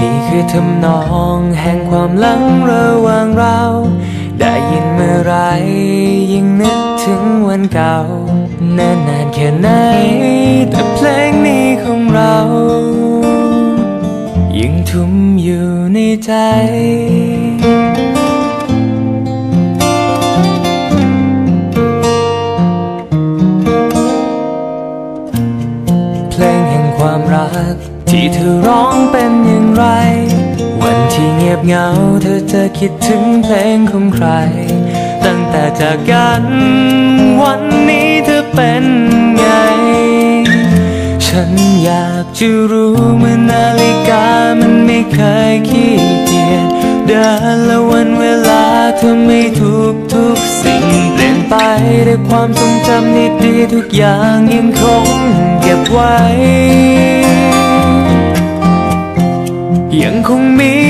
นี่คือทำนองแห่งความหลังระหว่างเรา ได้ยินเมื่อไรยิ่งนึกถึงวันเก่านานนานแค่ไหน แต่เพลงนี้ของเรายังทุ่มอยู่ในใจเพลงแห่งความรักที่เธอร้องเป็นอย่างไรวันที่เงีย บเหงา เธอจะคิดถึงเพลงของใคร ตั้งแต่จากกันวันนี้เธอเป็นไง ฉันอยากจะรู้เมื่อนาฬิกามันไม่เคยขี้เกียจเดินและวันเวลาเธอไม่ทุกทุกสิ่งเปลี่ยนไปด้วยความทรงจำดีทุกอย่างยังคงเก็บไว้ ยังคงมี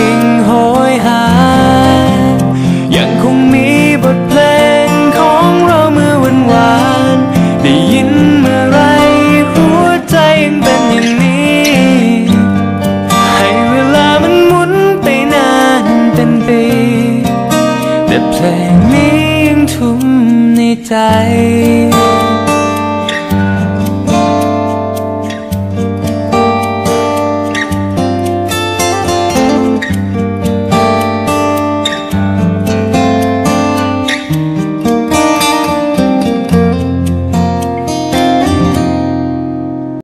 ่ง ใจนี้ยังทุ่มในใจ